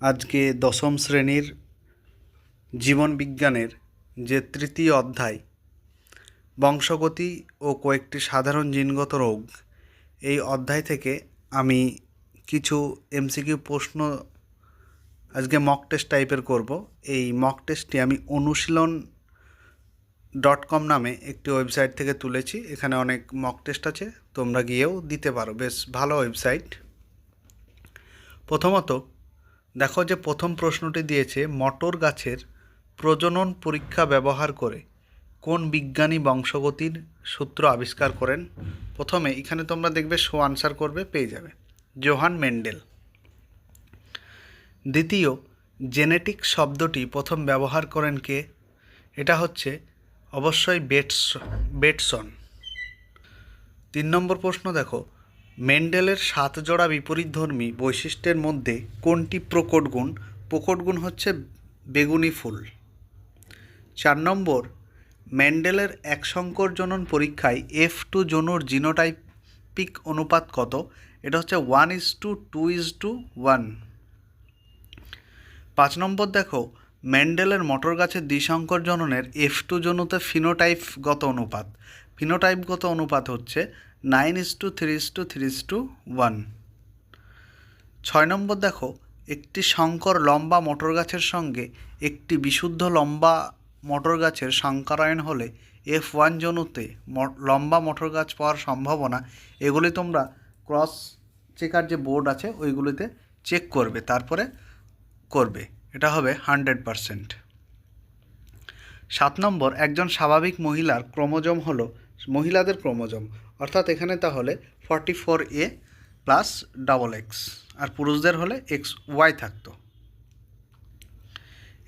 আজকে দশম শ্রেণির জীবন বিজ্ঞানের যে তৃতীয় অধ্যায়, বংশগতি ও কয়েকটি সাধারণ জিনগত রোগ, এই অধ্যায় থেকে আমি কিছু এমসিকিউ প্রশ্ন আজকে মক টেস্ট টাইপের করব। এই মক টেস্টটি আমি অনুশীলন ডট কম নামে একটি ওয়েবসাইট থেকে তুলেছি। এখানে অনেক মক টেস্ট আছে, তোমরা গিয়েও দিতে পারো। বেশ ভালো ওয়েবসাইট প্রথমত দেখো যে প্রথম প্রশ্নটি দিয়েছে, মটর গাছের প্রজনন পরীক্ষা ব্যবহার করে কোন বিজ্ঞানী বংশগতির সূত্র আবিষ্কার করেন? প্রথমে এখানে তোমরা দেখবে শো আনসার করবে, পেয়ে যাবে। Johann Mendel. দ্বিতীয় জেনেটিক শব্দটি প্রথম ব্যবহার করেন কে? এটা হচ্ছে অবশ্যই বেটস, বেটসন। তিন নম্বর প্রশ্ন দেখো মেন্ডেলের সাত জোড়া বিপরীতধর্মী বৈশিষ্ট্যের মধ্যে কোনটি প্রকট গুণ? প্রকট গুণ হচ্ছে বেগুনি ফুল। চার নম্বর ম্যান্ডেলের এক সংকর জনন পরীক্ষায় এফ টু জনুর জিনোটাইপিক অনুপাত কত? এটা হচ্ছে one is to two two is to পাঁচ নম্বর দেখো, মেন্ডেলের মটর গাছের দ্বিসংকর জননের এফ টু জনুতে ফিনোটাইপগত অনুপাত। ফিনোটাইপগত অনুপাত হচ্ছে nine is to three is to three is to one. ছয় নম্বর দেখো, একটি সংকর লম্বা মটর গাছের সঙ্গে একটি বিশুদ্ধ লম্বা মটর গাছের সংকরায়ন হলে এফ ওয়ান জনুতে লম্বা মটর গাছ পাওয়ার সম্ভাবনা এগুলি তোমরা ক্রস চেকার যে বোর্ড আছে ওইগুলিতে চেক করবে, তারপরে করবে। এটা হবে হান্ড্রেড পারসেন্ট। সাত নম্বর, একজন স্বাভাবিক মহিলার ক্রোমোজোম হলো, মহিলাদের ক্রোমোজোম। অর্থাৎ এখানে তাহলে forty four A plus double X আর পুরুষদের হলে এক্স ওয়াই থাকতো।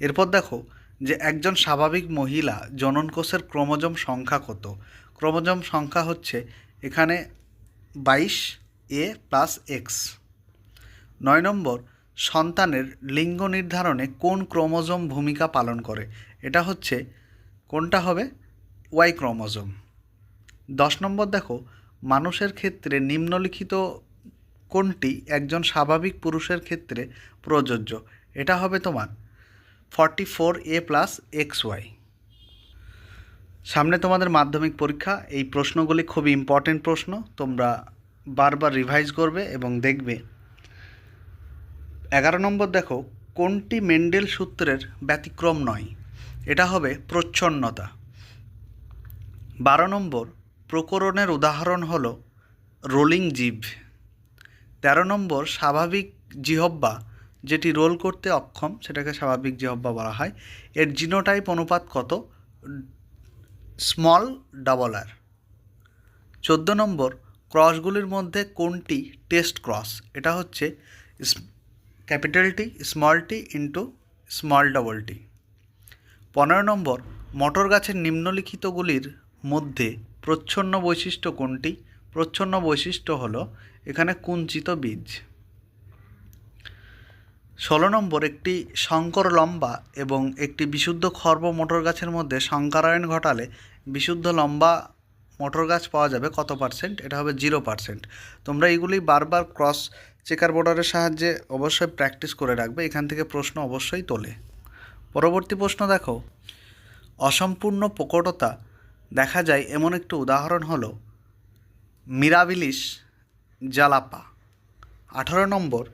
এরপর দেখো যে একজন স্বাভাবিক মহিলা জননকোষের ক্রোমোজোম সংখ্যা কত? ক্রোমোজোম সংখ্যা হচ্ছে এখানে বাইশ এ প্লাস এক্স নয় নম্বর, সন্তানের লিঙ্গ নির্ধারণে কোন ক্রোমোজোম ভূমিকা পালন করে? এটা হচ্ছে কোনটা হবে? Y chromosome. দশ নম্বর দেখো, মানুষের ক্ষেত্রে নিম্নলিখিত কোনটি একজন স্বাভাবিক পুরুষের ক্ষেত্রে প্রযোজ্য? এটা হবে তোমার forty four A plus X Y সামনে তোমাদের মাধ্যমিক পরীক্ষা, এই প্রশ্নগুলি খুবই ইম্পর্টেন্ট প্রশ্ন, তোমরা বারবার রিভাইজ করবে এবং দেখবে। এগারো নম্বর দেখো, কোনটি মেন্ডেল সূত্রের ব্যতিক্রম নয়? এটা হবে প্রচ্ছন্নতা। বারো নম্বর প্রকরণের উদাহরণ হল রোলিং জিভ তেরো নম্বর, স্বাভাবিক জিহব্বা যেটি রোল করতে অক্ষম, সেটাকে স্বাভাবিক জিহব্বা বলা হয়, এর জিনোটাইপ অনুপাত কত? Small double R. চোদ্দ নম্বর, ক্রসগুলির মধ্যে কোনটি টেস্ট ক্রস? এটা হচ্ছে capital T, small T into small double T. পনেরো নম্বর, মটর গাছের নিম্নলিখিতগুলির মধ্যে প্রচ্ছন্ন বৈশিষ্ট্য কোনটি? প্রচ্ছন্ন বৈশিষ্ট্য হল এখানে কুঞ্চিত বীজ। ষোলো নম্বর, একটি শঙ্কর লম্বা এবং একটি বিশুদ্ধ খর্ব মটর গাছের মধ্যে সংকারায়ন ঘটালে বিশুদ্ধ লম্বা মটর গাছ পাওয়া যাবে কত পার্সেন্ট? এটা হবে জিরো পার্সেন্ট। তোমরা এগুলি বারবার ক্রস চেকার বোর্ডারের সাহায্যে অবশ্যই প্র্যাকটিস করে রাখবে, এখান থেকে প্রশ্ন অবশ্যই তোলে। পরবর্তী প্রশ্ন দেখো। অসম্পূর্ণ প্রকটতা দেখা যায় এমন একটি উদাহরণ হল মিরাবিলিস জালাপা আঠারো নম্বর,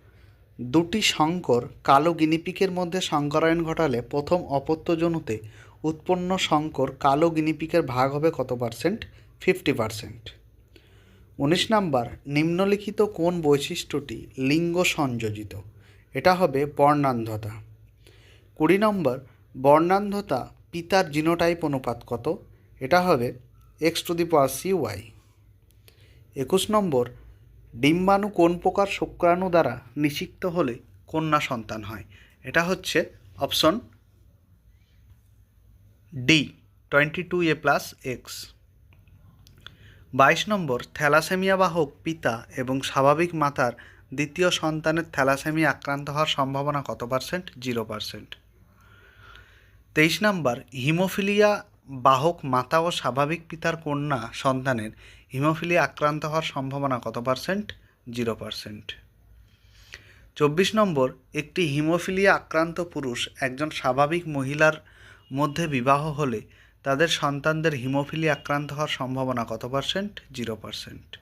দুটি শঙ্কর কালো গিনিপিকের মধ্যে সংকরায়ন ঘটালে প্রথম অপত্যজনুতে উৎপন্ন শঙ্কর কালো গিনিপিকের ভাগ হবে কত পার্সেন্ট? Fifty percent. উনিশ নাম্বার, নিম্নলিখিত কোন বৈশিষ্ট্যটি লিঙ্গ সংযোজিত? এটা হবে বর্ণান্ধতা। কুড়ি নম্বর, বর্ণান্ধতা পিতার জিনোটাইপ অনুপাত কত? এটা হবে X to the power C Y একুশ নম্বর, ডিম্বাণু কোন প্রকার শুক্রাণু দ্বারা নিষিক্ত হলে কন্যা সন্তান হয়? এটা হচ্ছে option D twenty two A plus X বাইশ নম্বর, থ্যালাসেমিয়া বাহক পিতা এবং স্বাভাবিক মাতার দ্বিতীয় সন্তানের থ্যালাসেমিয়া আক্রান্ত হওয়ার সম্ভাবনা কত পার্সেন্ট জিরো পার্সেন্ট তেইশ নম্বর, হিমোফিলিয়া বাহক মাতা ও স্বাভাবিক পিতার কন্যা সন্তানের হিমোফিলিয়া আক্রান্ত হওয়ার সম্ভাবনা কত পার্সেন্ট? Zero percent. চব্বিশ নম্বর, একটি হিমোফিলিয়া আক্রান্ত পুরুষ একজন স্বাভাবিক মহিলার মধ্যে বিবাহ হলে তাদের সন্তানদের হিমোফিলিয়া আক্রান্ত হওয়ার সম্ভাবনা কত পার্সেন্ট? Zero percent.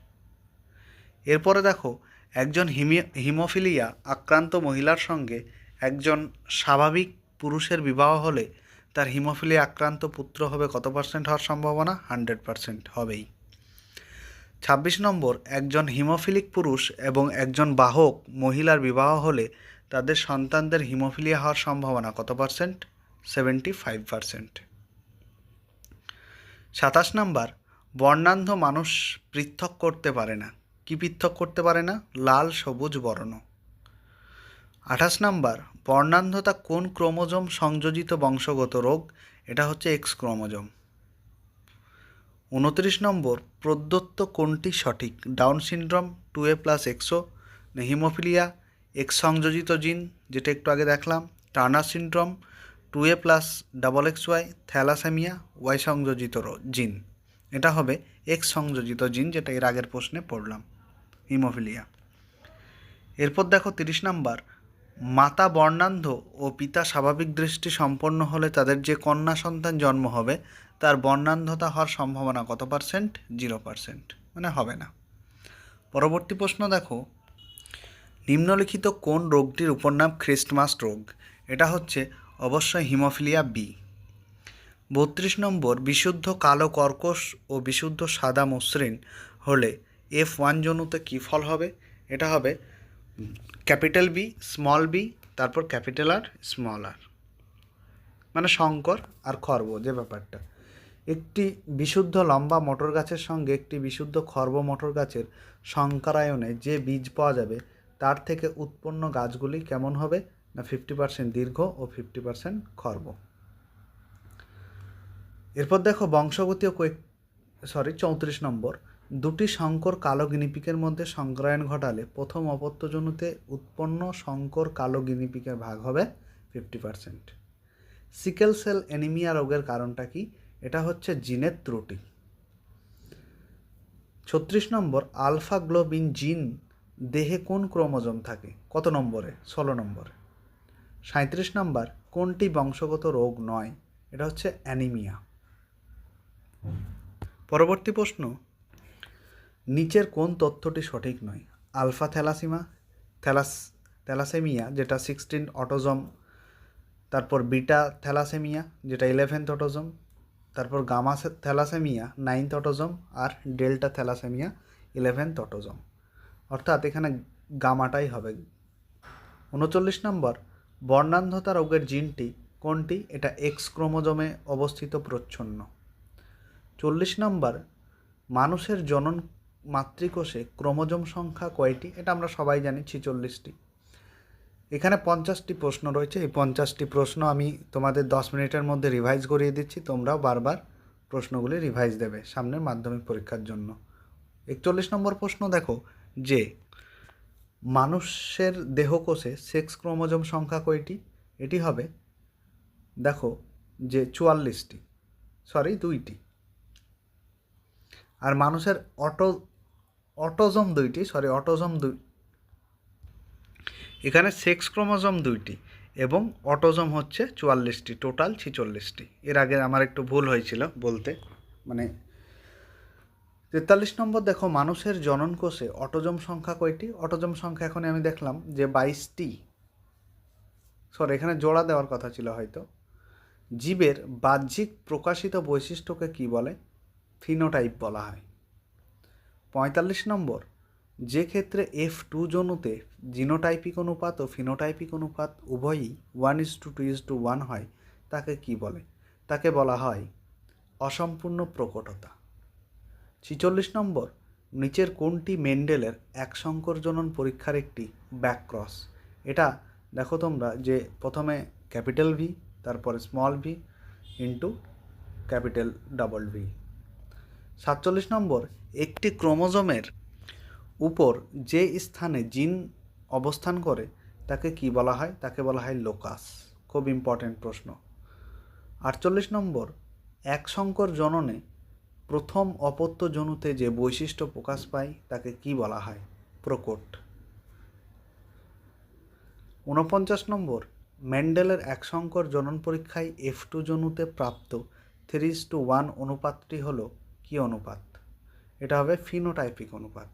এরপরে দেখো, একজন হিমি, হিমোফিলিয়া আক্রান্ত মহিলার সঙ্গে একজন স্বাভাবিক পুরুষের বিবাহ হলে তার হিমোফিলিয়া আক্রান্ত পুত্র হবে কত পার্সেন্ট হওয়ার সম্ভাবনা? হান্ড্রেড পার্সেন্ট হবেই। ছাব্বিশ নম্বর, একজন হিমোফিলিক পুরুষ এবং একজন বাহক মহিলার বিবাহ হলে তাদের সন্তানদের হিমোফিলিয়া হওয়ার সম্ভাবনা কত পার্সেন্ট সেভেন্টি ফাইভ পার্সেন্ট সাতাশ নাম্বার, বর্ণান্ধ মানুষ পৃথক করতে পারে না। কি পৃথক করতে পারে না? লাল, সবুজ, বর্ণ। আঠাশ নাম্বার, বর্ণান্ধতা কোন ক্রোমোজোম সংযোজিত বংশগত রোগ? এটা হচ্ছে এক্স ক্রোমোজোম। উনত্রিশ নম্বর, প্রদত্ত কোনটি সঠিক? Down syndrome, two A plus X O haemophilia? X সংযোজিত জিন, যেটা একটু আগে দেখলাম। Turner syndrome, two A plus double X Y thalassaemia Y সংযোজিত জিন। এটা হবে এক্স সংযোজিত জিন, যেটা এর আগের প্রশ্নে পড়লাম, হিমোফিলিয়া। এরপর দেখো তিরিশ নাম্বার মাতা বর্ণান্ধ ও পিতা স্বাভাবিক দৃষ্টি সম্পন্ন হলে তাদের যে কন্যা সন্তান জন্ম হবে, তার বর্ণান্ধতা হওয়ার সম্ভাবনা কত পার্সেন্ট? Zero percent. মানে হবে না। পরবর্তী প্রশ্ন দেখো। নিম্নলিখিত কোন রোগটির উপনাম খ্রিস্টমাস রোগ? এটা হচ্ছে অবশ্যই হিমোফিলিয়া বি। বত্রিশ নম্বর, বিশুদ্ধ কালো কর্কশ ও বিশুদ্ধ সাদা মসৃণ হলে এফ ওয়ান জনুতে কী ফল হবে? এটা হবে ক্যাপিটাল বি স্মল বি তারপর ক্যাপিটাল আর স্মল আর মানে শঙ্কর আর খর্ব, যে ব্যাপারটা। একটি বিশুদ্ধ লম্বা মটর গাছের সঙ্গে একটি বিশুদ্ধ খর্ব মটর গাছের সংকরায়নে যে বীজ পাওয়া যাবে, তার থেকে উৎপন্ন গাছগুলি কেমন হবে? না ফিফটি পার্সেন্ট দীর্ঘ ও ফিফটি পার্সেন্ট খর্ব? এরপর দেখো বংশগতি ও কয়েক সরি চৌত্রিশ নম্বর। দুটি শঙ্কর কালো গিনিপিকের মধ্যে সংক্রায়ণ ঘটালে প্রথম অপত্যজনুতে উৎপন্ন শঙ্কর কালো গিনিপিকের ভাগ হবে fifty percent sickle cell anaemia রোগের কারণটা কি? এটা হচ্ছে জিনের ত্রুটি। ছত্রিশ নম্বর আলফা গ্লোবিন জিন দেহে কোন ক্রোমোজোম থাকে? কত নম্বরে? ষোলো নম্বরে। সাঁত্রিশ নম্বর, কোনটি বংশগত রোগ নয়? এটা হচ্ছে অ্যানিমিয়া। পরবর্তী প্রশ্ন নিচের কোন তথ্যটি সঠিক নয়? আলফা থ্যালাসিমা, থ্যালাস, থ্যালাসেমিয়া, যেটা সিক্সটিন অটোজম, তারপর বিটা থ্যালাসেমিয়া, যেটা ইলেভেন্থ অটোজম, তারপর গামা থ্যালাসেমিয়া, নাইনথ অটোজম, আর ডেল্টা থ্যালাসেমিয়া, ইলেভেন্থ অটোজম। অর্থাৎ এখানে গামাটাই হবে। উনচল্লিশ নম্বর, বর্ণান্ধতা রোগের জিনটি কোনটি? এটা এক্স ক্রোমোজোমে অবস্থিত প্রচ্ছন্ন। চল্লিশ নম্বর, মানুষের জনন মাতৃকোষে ক্রোমোজোম সংখ্যা কয়টি? এটা আমরা সবাই জানি, ছিচল্লিশটি। এখানে পঞ্চাশটি প্রশ্ন রয়েছে। এই পঞ্চাশটি প্রশ্ন আমি তোমাদের দশ মিনিটের মধ্যে রিভাইজ করিয়ে দিচ্ছি। তোমরাও বারবার প্রশ্নগুলি রিভাইজ দেবে সামনের মাধ্যমিক পরীক্ষার জন্য। একচল্লিশ নম্বর প্রশ্ন দেখো, যে মানুষের দেহকোষে সেক্স ক্রোমোজোম সংখ্যা কয়টি? এটি হবে, দেখো, যে চুয়াল্লিশটি সরি দুইটি। আর মানুষের অটো অটোজম দুইটি সরি অটোজম দুই। এখানে সেক্স ক্রোমোজম দুইটি এবং অটোজম হচ্ছে চুয়াল্লিশটি, টোটাল ছিচল্লিশটি। এর আগে আমার একটু ভুল হয়েছিল বলতে মানে তেতাল্লিশ নম্বর দেখো, মানুষের জননকোষে অটোজম সংখ্যা কয়টি? অটোজম সংখ্যা এখন আমি দেখলাম যে বাইশটি। সরি এখানে জোড়া দেওয়ার কথা ছিল হয়তো। জীবের বাহ্যিক প্রকাশিত বৈশিষ্ট্যকে কি বলে? ফিনোটাইপ বলা হয়। পঁয়তাল্লিশ নম্বর। যে ক্ষেত্রে এফ টু জনুতে জিনোটাইপিক অনুপাত ও ফিনোটাইপিক অনুপাত উভয়ই one is to two two is to one, তাকে কি বলে? তাকে বলা হয় অসম্পূর্ণ প্রকটতা। ছিচল্লিশ নম্বর, নিচের কোনটি মেন্ডেলের এক সংকর জনন পরীক্ষার একটি ব্যাকক্রস? এটা দেখো তোমরা যে প্রথমে ক্যাপিটাল ভি তারপরে small V into capital double V সাতচল্লিশ নম্বর, একটি ক্রোমোজোমের উপর যে স্থানে জিন অবস্থান করে, তাকে কি বলা হয়? তাকে বলা হয় লোকাস। খুব ইম্পর্ট্যান্ট প্রশ্ন। আটচল্লিশ নম্বর, এক সংকর জননে প্রথম অপত্য জনুতে যে বৈশিষ্ট্য প্রকাশ পায়, তাকে কি বলা হয়? প্রকট। ঊনপঞ্চাশ নম্বর, ম্যান্ডেলের এক সংকর জনন পরীক্ষায় এফ টু জনুতে প্রাপ্ত থ্রি টু ওয়ান অনুপাতটি হলো কী অনুপাত? এটা হবে ফিনোটাইপিক অনুপাত।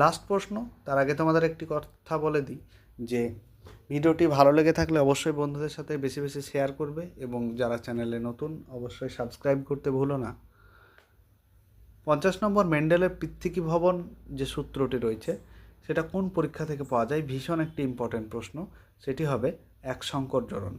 লাস্ট প্রশ্ন, তার আগে তোমাদের একটি কথা বলে দিই, যে ভিডিওটি ভালো লেগে থাকলে অবশ্যই বন্ধুদের সাথে বেশি বেশি শেয়ার করবে এবং যারা চ্যানেলে নতুন, অবশ্যই সাবস্ক্রাইব করতে ভুলো না। পঞ্চাশ নম্বর মেন্ডেলের পৃথিকী ভবন যে সূত্রটি রয়েছে, সেটা কোন পরীক্ষা থেকে পাওয়া যায়? ভীষণ একটি ইম্পর্টেন্ট প্রশ্ন, সেটি হবে এক সংকর জনন